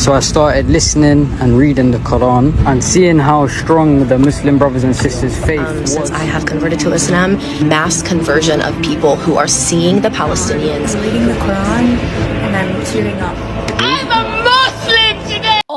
So I started listening and reading the Quran and seeing how strong the Muslim brothers and sisters' faith Um, was. since I have converted to Islam, mass conversion of people who are seeing the Palestinians I'm reading the Quran and I'm tearing up.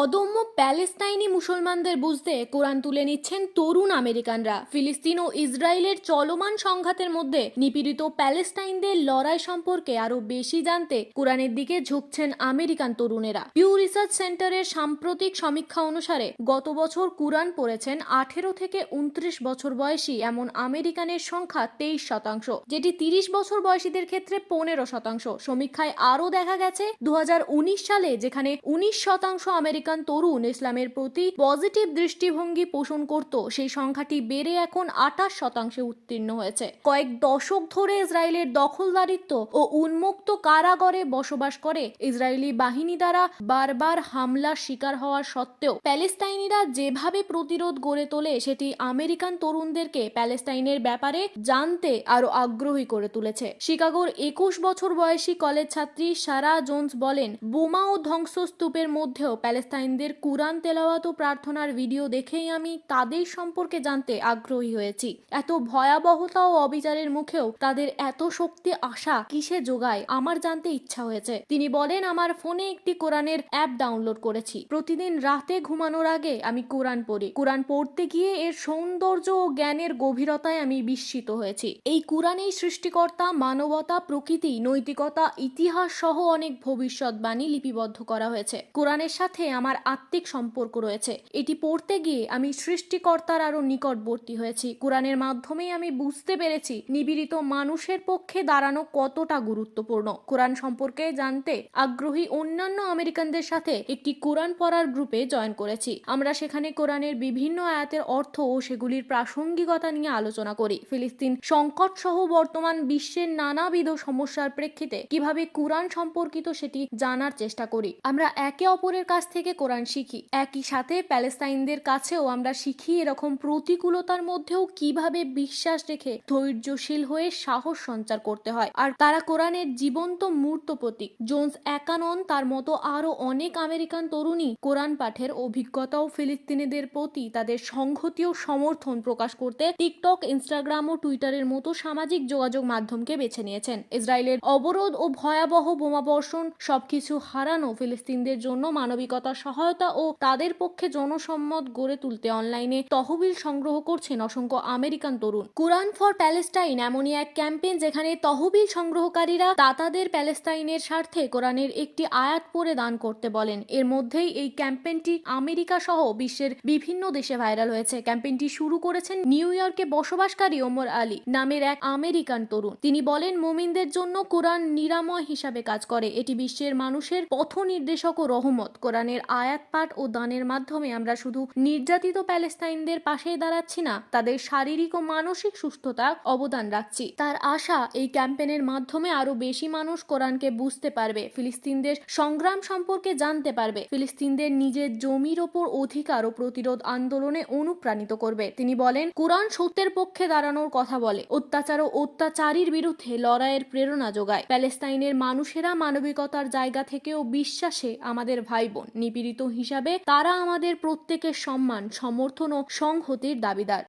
অদম্য প্যালেস্তাইনি মুসলমানদের বুঝতে কোরআন তুলে নিচ্ছেন তরুণ আমেরিকানরা। ফিলিস্তিন ও ইসরায়েলের চলমান সংঘাতের মধ্যে নিপীড়িত প্যালেস্তাইনদের লড়াই সম্পর্কে আরও বেশি জানতে কোরআনের দিকে ঝুঁকছেন আমেরিকান তরুণেরা। পিউ রিসার্চ সেন্টারের সাম্প্রতিক সমীক্ষা অনুসারে গত বছর কোরআন পড়েছেন আঠেরো থেকে উনত্রিশ বছর বয়সী এমন আমেরিকানের সংখ্যা তেইশ শতাংশ, যেটি তিরিশ বছর বয়সীদের ক্ষেত্রে পনেরো শতাংশ। সমীক্ষায় আরও দেখা গেছে দু হাজার উনিশ সালে যেখানে উনিশ শতাংশ আমেরিকান তরুণ ইসলামের প্রতি পজিটিভ দৃষ্টিভঙ্গি পোষণ করত। সেই সংখ্যাটি বেড়ে এখন আঠাশ শতাংশে উত্তীর্ণ হয়েছে। কয়েক দশক ধরে ইসরায়েলের দখলদারিত্ব ও উন্মুক্ত কারাগারে বসবাস করে ইসরায়েলি বাহিনী দ্বারা বারবার হামলার শিকার হওয়া সত্ত্বেও প্যালেস্তাইনিরা যেভাবে প্রতিরোধ গড়ে তোলে, সেটি আমেরিকান তরুণদেরকে প্যালেস্তাইনের ব্যাপারে জানতে আরও আগ্রহী করে তুলেছে। শিকাগোর একুশ বছর বয়সী কলেজ ছাত্রী সারা জোন্স বলেন, বোমা ও ধ্বংসস্তূপের মধ্যেও প্যালেস্তাইনদের কুরআন তেলাওয়াত ও প্রার্থনার ভিডিও দেখেই আমি তাদের সম্পর্কে জানতে আগ্রহী হয়েছি। এত ভয়াবহতা ও অবিচারের মুখেও তাদের এত শক্তি, আশা কিসে যোগায় আমার জানতে ইচ্ছা হয়েছে। তিনি বলেন, আমার ফোনে একটি কোরআনের অ্যাপ ডাউনলোড করেছি। প্রতিদিন রাতে ঘুমানোর আগে আমি কোরআন পড়ি। কোরআন পড়তে গিয়ে এর সৌন্দর্য ও জ্ঞানের গভীরতায় আমি বিস্মিত হয়েছি। এই কোরআনেই সৃষ্টিকর্তা, মানবতা, প্রকৃতি, নৈতিকতা, ইতিহাস সহ অনেক ভবিষ্যৎবাণী লিপিবদ্ধ করা হয়েছে। কোরআনের সাথে আমার আত্মিক সম্পর্ক রয়েছে। এটি পড়তে গিয়ে আমি সৃষ্টিকর্তার আরও নিকটবর্তী হয়েছি। কোরআনের মাধ্যমেই আমি বুঝতে পেরেছি নিবিড়িত মানুষের পক্ষে দাঁড়ানো কতটা গুরুত্বপূর্ণ। কোরআন সম্পর্কে জানতে আগ্রহী অন্যান্য আমেরিকানদের সাথে একটি কোরআন পড়ার গ্রুপে জয়েন করেছি। আমরা সেখানে কোরআনের বিভিন্ন আয়াতের অর্থ ও সেগুলির প্রাসঙ্গিকতা নিয়ে আলোচনা করি। ফিলিস্তিন সংকট সহ বর্তমান বিশ্বের নানাবিধ সমস্যার প্রেক্ষিতে কীভাবে কোরআন সম্পর্কিত সেটি জানার চেষ্টা করি। আমরা একে অপরের কাছ থেকে কোরআন শিখি। একই সাথে প্যালেস্তাইনদের কাছেও আমরা শিখি এরকম প্রতিকূলতার মধ্যেও কীভাবে বিশ্বাস রেখে ধৈর্যশীল হয়ে সাহস সঞ্চার করতে হয়। আর তারা কোরআনের জীবন্ত মূর্ত প্রতীক। জোন্স একানন তার মতো আরও অনেক আমেরিকান তরুণী কোরআন পাঠের অভিজ্ঞতা ও ফিলিস্তিনিদের প্রতি তাদের সংহতি ও সমর্থন প্রকাশ করতে টিকটক, ইনস্টাগ্রাম ও টুইটারের মতো সামাজিক যোগাযোগ মাধ্যমকে বেছে নিয়েছেন। ইসরায়েলের অবরোধ ও ভয়াবহ বোমাবর্ষণ সবকিছু হারানো ফিলিস্তিনদের জন্য মানবিকতা সহায়তা ও তাদের পক্ষে জনসম্মত গড়ে তুলতে অনলাইনে তহবিল সংগ্রহ করছেন অসংখ্য আমেরিকান তরুণ। কুরআন ফর প্যালেস্টাইন এমনই এক ক্যাম্পেইন যেখানে তহবিল সংগ্রহকারীরা দাতাদের প্যালেস্তাইনের স্বার্থে কোরআনের একটি আয়াত পড়ে দান করতে বলেন। এর মধ্যেই এই ক্যাম্পেইনটি আমেরিকা সহ বিশ্বের বিভিন্ন দেশে ভাইরাল হয়েছে। ক্যাম্পেইনটি শুরু করেছেন নিউ ইয়র্কে বসবাসকারী ওমর আলী নামের এক আমেরিকান তরুণ। তিনি বলেন, মুমিনদের জন্য কোরআন নিরাময় হিসাবে কাজ করে। এটি বিশ্বের মানুষের পথ নির্দেশক ও রহমত। কোরআনের আয়াত পাঠ ও দানের মাধ্যমে আমরা শুধু নির্যাতিত প্যালেস্তাইনদের পাশেই দাঁড়াচ্ছি না, তাদের শারীরিক ও মানসিক সুস্থতা অবদান রাখছি। তার আশা এই ক্যাম্পেনের মাধ্যমে আরও বেশি মানুষ কোরআনকে বুঝতে পারবে, ফিলিস্তিনদের সংগ্রাম সম্পর্কে জানতে পারবে, ফিলিস্তিনদের নিজের জমির ওপর অধিকার ও প্রতিরোধ আন্দোলনে অনুপ্রাণিত করবে। তিনি বলেন, কোরআন সত্যের পক্ষে দাঁড়ানোর কথা বলে, অত্যাচার ও অত্যাচারীর বিরুদ্ধে লড়াইয়ের প্রেরণা যোগায়। প্যালেস্তাইনের মানুষেরা মানবিকতার জায়গা থেকেও বিশ্বাসে আমাদের ভাই বোন। নিপীড়িত হিসাবে তারা আমাদের প্রত্যেকের সম্মান সমর্থন ও সংহতির দাবিদার।